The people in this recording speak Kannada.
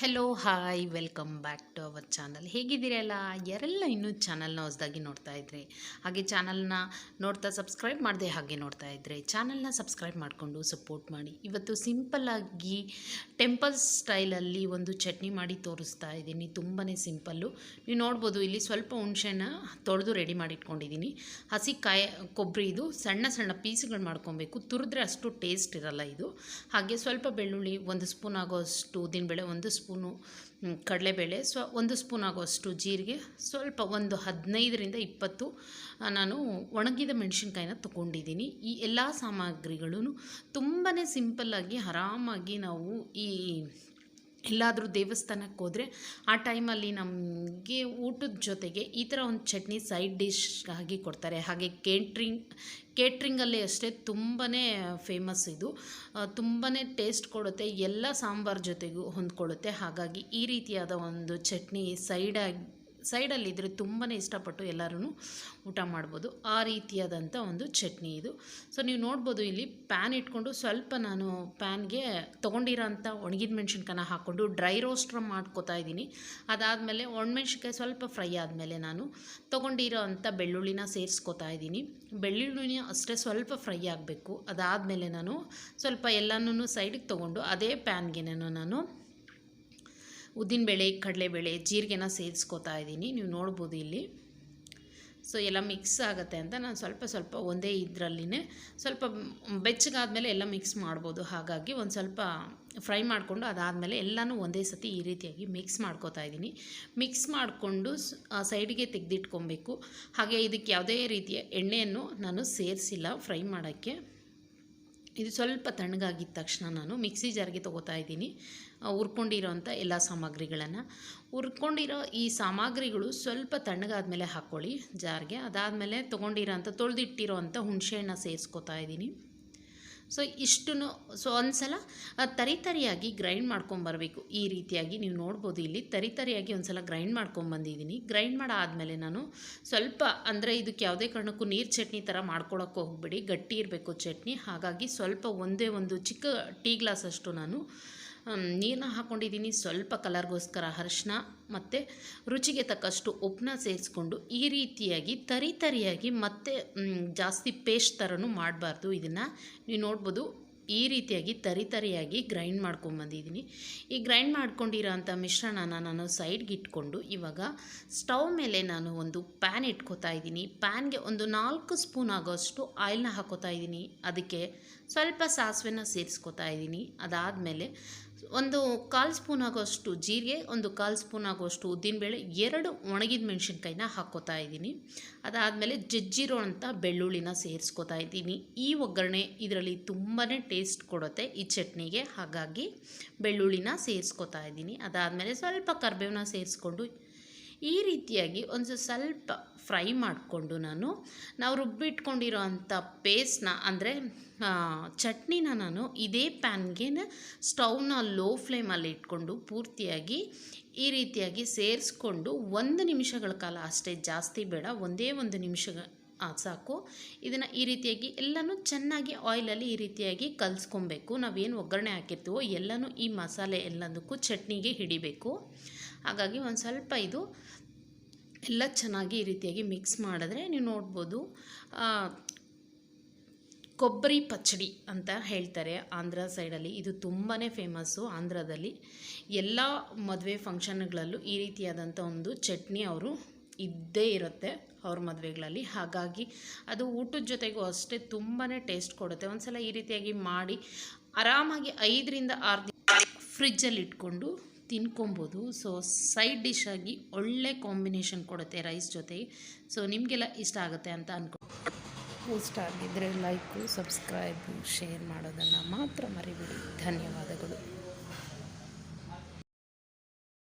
Hello hi welcome back to our channel ಹೇಗಿದ್ದೀರಲ್ಲ ಯಾರೆಲ್ಲ ಇನ್ನೂ ಚಾನಲ್ನ ಹೊಸದಾಗಿ ನೋಡ್ತಾ ಇದ್ರೆ, ಹಾಗೆ ಚಾನಲ್ನ ನೋಡ್ತಾ ಸಬ್ಸ್ಕ್ರೈಬ್ ಮಾಡದೆ ಹಾಗೆ ನೋಡ್ತಾ ಇದ್ದರೆ ಚಾನಲ್ನ ಸಬ್ಸ್ಕ್ರೈಬ್ ಮಾಡಿಕೊಂಡು ಸಪೋರ್ಟ್ ಮಾಡಿ. ಇವತ್ತು ಸಿಂಪಲ್ಲಾಗಿ ಟೆಂಪಲ್ ಸ್ಟೈಲಲ್ಲಿ ಒಂದು ಚಟ್ನಿ ಮಾಡಿ ತೋರಿಸ್ತಾ ಇದ್ದೀನಿ. ತುಂಬಾ ಸಿಂಪಲ್ಲು ನೀವು ನೋಡ್ಬೋದು, ಇಲ್ಲಿ ಸ್ವಲ್ಪ ಹುಣಸೆನ ತೊಳೆದು ರೆಡಿ ಮಾಡಿ ಇಟ್ಕೊಂಡಿದ್ದೀನಿ ಹಸಿ ಕಾಯಿ ಕೊಬ್ಬರಿ ಇದು, ಸಣ್ಣ ಸಣ್ಣ ಪೀಸ್ಗಳು ಮಾಡ್ಕೊಬೇಕು. ತುರಿದ್ರೆ ಅಷ್ಟು ಟೇಸ್ಟ್ ಇರಲ್ಲ ಇದು. ಹಾಗೆ ಸ್ವಲ್ಪ ಬೆಳ್ಳುಳ್ಳಿ ಒಂದು ಸ್ಪೂನ್ ಆಗೋಷ್ಟು ಉದ್ದಿನಬೇಳೆ ಒಂದು ಸ್ಪೂನು ಮ್, ಕಡಲೆಬೇಳೆ. ಸ್ವ ಒಂದು ಸ್ಪೂನ್ ಆಗೋಷ್ಟು ಜೀರಿಗೆ. ಸ್ವಲ್ಪ ಒಂದು ಹದಿನೈದರಿಂದ ಇಪ್ಪತ್ತು ನಾನು ಒಣಗಿದ ಮೆಣಸಿನ್ಕಾಯಿನ ತೊಗೊಂಡಿದ್ದೀನಿ. ಈ ಎಲ್ಲ ಸಾಮಗ್ರಿಗಳೂ ತುಂಬಾ ಸಿಂಪಲ್ಲಾಗಿ ಆರಾಮಾಗಿ ನಾವು ಈ ಎಲ್ಲಾದರೂ ದೇವಸ್ಥಾನಕ್ಕೆ ಹೋದರೆ ಆ ಟೈಮಲ್ಲಿ ನಮಗೆ ಊಟದ ಜೊತೆಗೆ ಈ ಥರ ಒಂದು ಚಟ್ನಿ ಸೈಡ್ ಡಿಶ್ ಆಗಿ ಕೊಡ್ತಾರೆ. ಹಾಗೆ ಕೇಟ್ರಿಂಗ್, ಕೇಟ್ರಿಂಗಲ್ಲಿ ಅಷ್ಟೇ ತುಂಬಾ ಫೇಮಸ್ ಇದು. ತುಂಬಾ ಟೇಸ್ಟ್ ಕೊಡುತ್ತೆ, ಎಲ್ಲ ಸಾಂಬಾರ್ ಜೊತೆಗೂ ಹೊಂದ್ಕೊಳ್ಳುತ್ತೆ. ಹಾಗಾಗಿ ಈ ರೀತಿಯಾದ ಒಂದು ಚಟ್ನಿ ಸೈಡಾಗಿ ಸೈಡಲ್ಲಿದ್ದರೆ ತುಂಬಾ ಇಷ್ಟಪಟ್ಟು ಎಲ್ಲರೂ ಊಟ ಮಾಡ್ಬೋದು. ಆ ರೀತಿಯಾದಂಥ ಒಂದು ಚಟ್ನಿ ಇದು. ಸೊ ನೀವು ನೋಡ್ಬೋದು ಇಲ್ಲಿ ಪ್ಯಾನ್ ಇಟ್ಕೊಂಡು ಸ್ವಲ್ಪ ನಾನು ಪ್ಯಾನ್ಗೆ ತೊಗೊಂಡಿರೋ ಅಂಥ ಒಣಗಿದ ಮೆಣಸಿನ್ಕಾಯನ್ನ ಹಾಕ್ಕೊಂಡು ಡ್ರೈ ರೋಸ್ಟ್ರ ಮಾಡ್ಕೋತಾ ಇದ್ದೀನಿ. ಅದಾದಮೇಲೆ ಒಣಮೆಣ್ಸಿನ್ಕಾಯಿ ಸ್ವಲ್ಪ ಫ್ರೈ ಆದಮೇಲೆ ನಾನು ತೊಗೊಂಡಿರೋ ಅಂಥ ಬೆಳ್ಳುಳ್ಳಿನ ಸೇರಿಸ್ಕೋತಾ ಇದ್ದೀನಿ. ಬೆಳ್ಳುಳ್ಳಿನ ಅಷ್ಟೇ ಸ್ವಲ್ಪ ಫ್ರೈ ಆಗಬೇಕು. ಅದಾದಮೇಲೆ ನಾನು ಸ್ವಲ್ಪ ಎಲ್ಲನೂ ಸೈಡಿಗೆ ತೊಗೊಂಡು ಅದೇ ಪ್ಯಾನ್ಗೆ ನಾನು ಉದ್ದಿನಬೇಳೆ ಕಡಲೆಬೇಳೆ ಜೀರಿಗೆನ ಸೇರಿಸ್ಕೋತಾ ಇದ್ದೀನಿ. ನೀವು ನೋಡ್ಬೋದು ಇಲ್ಲಿ. ಸೊ ಎಲ್ಲ ಮಿಕ್ಸ್ ಆಗುತ್ತೆ ಅಂತ ನಾನು ಸ್ವಲ್ಪ ಸ್ವಲ್ಪ ಒಂದೇ ಇದರಲ್ಲಿನೇ ಸ್ವಲ್ಪ ಬೆಚ್ಚಗಾದ್ಮೇಲೆ ಎಲ್ಲ ಮಿಕ್ಸ್ ಮಾಡ್ಬೋದು. ಹಾಗಾಗಿ ಒಂದು ಸ್ವಲ್ಪ ಫ್ರೈ ಮಾಡಿಕೊಂಡು ಅದಾದಮೇಲೆ ಎಲ್ಲನೂ ಒಂದೇ ಸತಿ ಈ ರೀತಿಯಾಗಿ ಮಿಕ್ಸ್ ಮಾಡ್ಕೋತಾ ಇದ್ದೀನಿ. ಮಿಕ್ಸ್ ಮಾಡಿಕೊಂಡು ಸೈಡಿಗೆ ತೆಗೆದಿಟ್ಕೊಬೇಕು. ಹಾಗೆ ಇದಕ್ಕೆ ಯಾವುದೇ ರೀತಿಯ ಎಣ್ಣೆಯನ್ನು ನಾನು ಸೇರಿಸಿಲ್ಲ ಫ್ರೈ ಮಾಡೋಕ್ಕೆ. ಇದು ಸ್ವಲ್ಪ ತಣ್ಣಗಾಗಿದ್ದ ತಕ್ಷಣ ನಾನು ಮಿಕ್ಸಿ ಜಾರ್ಗೆ ತೊಗೋತಾ ಇದ್ದೀನಿ. ಹುರ್ಕೊಂಡಿರೋಂಥ ಎಲ್ಲ ಸಾಮಗ್ರಿಗಳನ್ನು. ಹುರ್ಕೊಂಡಿರೋ ಈ ಸಾಮಗ್ರಿಗಳು ಸ್ವಲ್ಪ ತಣ್ಣಗಾದ್ಮೇಲೆ ಹಾಕ್ಕೊಳ್ಳಿ ಜಾರ್ಗೆ. ಅದಾದಮೇಲೆ ತೊಗೊಂಡಿರೋ ಅಂಥ ತೊಳೆದಿಟ್ಟಿರೋ ಅಂಥ ಹುಣಸೆಹಣ್ಣ ಸೇರಿಸ್ಕೊತಾ ಇದ್ದೀನಿ. ಸೊ ಇಷ್ಟು ಸೊ ಒಂದು ಸಲ ತರಿ ತರಿಯಾಗಿ ಗ್ರೈಂಡ್ ಮಾಡ್ಕೊಂಬರ್ಬೇಕು. ಈ ರೀತಿಯಾಗಿ ನೀವು ನೋಡ್ಬೋದು ಇಲ್ಲಿ ತರಿ ತರಿಯಾಗಿ ಒಂದ್ಸಲ ಗ್ರೈಂಡ್ ಮಾಡ್ಕೊಂಬಂದಿದ್ದೀನಿ. ಗ್ರೈಂಡ್ ಮಾಡಾದಮೇಲೆ ನಾನು ಸ್ವಲ್ಪ, ಅಂದರೆ ಇದಕ್ಕೆ ಯಾವುದೇ ಕಾರಣಕ್ಕೂ ನೀರು ಚಟ್ನಿ ಥರ ಮಾಡ್ಕೊಳಕ್ಕೆ ಹೋಗ್ಬೇಡಿ. ಗಟ್ಟಿ ಇರಬೇಕು ಚಟ್ನಿ. ಹಾಗಾಗಿ ಸ್ವಲ್ಪ ಒಂದೇ ಒಂದು ಚಿಕ್ಕ ಟೀ ಗ್ಲಾಸ್ ಅಷ್ಟು ನಾನು ನೀರನ್ನ ಹಾಕ್ಕೊಂಡಿದ್ದೀನಿ ಸ್ವಲ್ಪ ಕಲರ್ಗೋಸ್ಕರ ಅರಿಶಿನ ಮತ್ತು ರುಚಿಗೆ ತಕ್ಕಷ್ಟು ಉಪ್ಪನ್ನ ಸೇರಿಸ್ಕೊಂಡು ಈ ರೀತಿಯಾಗಿ ತರಿ ತರಿಯಾಗಿ ಮತ್ತೆ ಜಾಸ್ತಿ ಪೇಸ್ಟ್ ಥರನೂ ಮಾಡಬಾರ್ದು. ಇದನ್ನು ನೀವು ನೋಡ್ಬೋದು. ಈ ರೀತಿಯಾಗಿ ತರಿ ತರಿಯಾಗಿ ಗ್ರೈಂಡ್ ಮಾಡ್ಕೊಂಬಂದಿದ್ದೀನಿ ಈ ಗ್ರೈಂಡ್ ಮಾಡ್ಕೊಂಡಿರೋ ಅಂಥ ಮಿಶ್ರಣನ ನಾನು ಸೈಡ್ಗೆ ಇಟ್ಕೊಂಡು ಇವಾಗ ಸ್ಟವ್ ಮೇಲೆ ನಾನು ಒಂದು ಪ್ಯಾನ್ ಇಟ್ಕೋತಾ ಇದ್ದೀನಿ. ಪ್ಯಾನ್ಗೆ ಒಂದು ನಾಲ್ಕು ಸ್ಪೂನ್ ಆಗೋಷ್ಟು ಆಯಿಲ್ನ ಹಾಕೋತಾ ಇದ್ದೀನಿ. ಅದಕ್ಕೆ ಸ್ವಲ್ಪ ಸಾಸಿವೆನ ಸೇರಿಸ್ಕೋತಾ ಇದ್ದೀನಿ. ಅದಾದಮೇಲೆ ಒಂದು ಕಾಲು ಸ್ಪೂನ್ ಆಗೋಷ್ಟು ಜೀರಿಗೆ, ಒಂದು ಕಾಲು ಸ್ಪೂನ್ ಆಗೋಷ್ಟು ಉದ್ದಿನಬೇಳೆ, ಎರಡು ಒಣಗಿದ ಮೆಣಸಿನ್ಕಾಯಿನ ಹಾಕ್ಕೋತಾ ಇದ್ದೀನಿ. ಅದಾದಮೇಲೆ ಜಜ್ಜಿರೋ ಅಂಥ ಬೆಳ್ಳುಳ್ಳಿನ ಸೇರಿಸ್ಕೊತಾ ಇದ್ದೀನಿ. ಈ ಒಗ್ಗರಣೆ ಇದರಲ್ಲಿ ತುಂಬಾ ಟೇಸ್ಟ್ ಕೊಡುತ್ತೆ ಈ ಚಟ್ನಿಗೆ. ಹಾಗಾಗಿ ಬೆಳ್ಳುಳ್ಳಿನ ಸೇರಿಸ್ಕೊತಾ ಇದ್ದೀನಿ. ಅದಾದಮೇಲೆ ಸ್ವಲ್ಪ ಕರಿಬೇವನ್ನ ಸೇರಿಸ್ಕೊಂಡು ಈ ರೀತಿಯಾಗಿ ಒಂದು ಸ್ವಲ್ಪ ಫ್ರೈ ಮಾಡಿಕೊಂಡು ನಾನು, ನಾವು ರುಬ್ಬಿಟ್ಕೊಂಡಿರೋ ಅಂಥ ಪೇಸ್ಟ್ನ ಅಂದರೆ ಚಟ್ನಿನ ನಾನು ಇದೇ ಪ್ಯಾನ್ಗೆ ಸ್ಟೌವ್ನ ಲೋ ಫ್ಲೇಮಲ್ಲಿ ಇಟ್ಕೊಂಡು ಪೂರ್ತಿಯಾಗಿ ಈ ರೀತಿಯಾಗಿ ಸೇರಿಸ್ಕೊಂಡು ಒಂದು ನಿಮಿಷಗಳ ಕಾಲ ಅಷ್ಟೇ ಜಾಸ್ತಿ ಬೇಡ, ಒಂದೇ ಒಂದು ನಿಮಿಷ ಸಾಕು ಇದನ್ನು ಈ ರೀತಿಯಾಗಿ ಎಲ್ಲನೂ ಚೆನ್ನಾಗಿ ಆಯಿಲಲ್ಲಿ ಈ ರೀತಿಯಾಗಿ ಕಲಿಸ್ಕೊಬೇಕು. ನಾವೇನು ಒಗ್ಗರಣೆ ಹಾಕಿರ್ತೀವೋ ಎಲ್ಲನೂ ಈ ಮಸಾಲೆ ಎಲ್ಲದಕ್ಕೂ ಚಟ್ನಿಗೆ ಹಿಡಿಬೇಕು. ಹಾಗಾಗಿ ಒಂದು ಸ್ವಲ್ಪ ಇದು ಎಲ್ಲ ಚೆನ್ನಾಗಿ ಈ ರೀತಿಯಾಗಿ ಮಿಕ್ಸ್ ಮಾಡಿದ್ರೆ ನೀವು ನೋಡ್ಬೋದು ಕೊಬ್ಬರಿ ಪಚ್ಚಡಿ ಅಂತ ಹೇಳ್ತಾರೆ ಆಂಧ್ರ ಸೈಡಲ್ಲಿ. ಇದು ತುಂಬಾ ಫೇಮಸ್ಸು ಆಂಧ್ರದಲ್ಲಿ. ಎಲ್ಲ ಮದುವೆ ಫಂಕ್ಷನ್ಗಳಲ್ಲೂ ಈ ರೀತಿಯಾದಂಥ ಒಂದು ಚಟ್ನಿ ಅವರು ಇದ್ದೇ ಇರುತ್ತೆ ಅವ್ರ ಮದುವೆಗಳಲ್ಲಿ. ಹಾಗಾಗಿ ಅದು ಊಟದ ಜೊತೆಗೂ ಅಷ್ಟೇ ತುಂಬಾ ಟೇಸ್ಟ್ ಕೊಡುತ್ತೆ. ಒಂದ್ಸಲ ಈ ರೀತಿಯಾಗಿ ಮಾಡಿ ಆರಾಮಾಗಿ ಐದರಿಂದ ಆರು ದಿನ ಫ್ರಿಜ್ಜಲ್ಲಿ ಇಟ್ಕೊಂಡು ತಿನ್ಕೊಬೋದು. ಸೊ ಸೈಡ್ ಡಿಶ್ ಆಗಿ ಒಳ್ಳೆ ಕಾಂಬಿನೇಷನ್ ಕೊಡುತ್ತೆ ರೈಸ್ ಜೊತೆಗೆ ಸೊ ನಿಮಗೆಲ್ಲ ಇಷ್ಟ ಆಗುತ್ತೆ ಅಂತ ಅನ್ಕೊಂಡು ಇಷ್ಟ ಆಗಿದ್ದರೆ ಲೈಕು ಸಬ್ಸ್ಕ್ರೈಬು ಶೇರ್ ಮಾಡೋದನ್ನು ಮಾತ್ರ ಮರಿಬೇಡಿ. ಧನ್ಯವಾದಗಳು.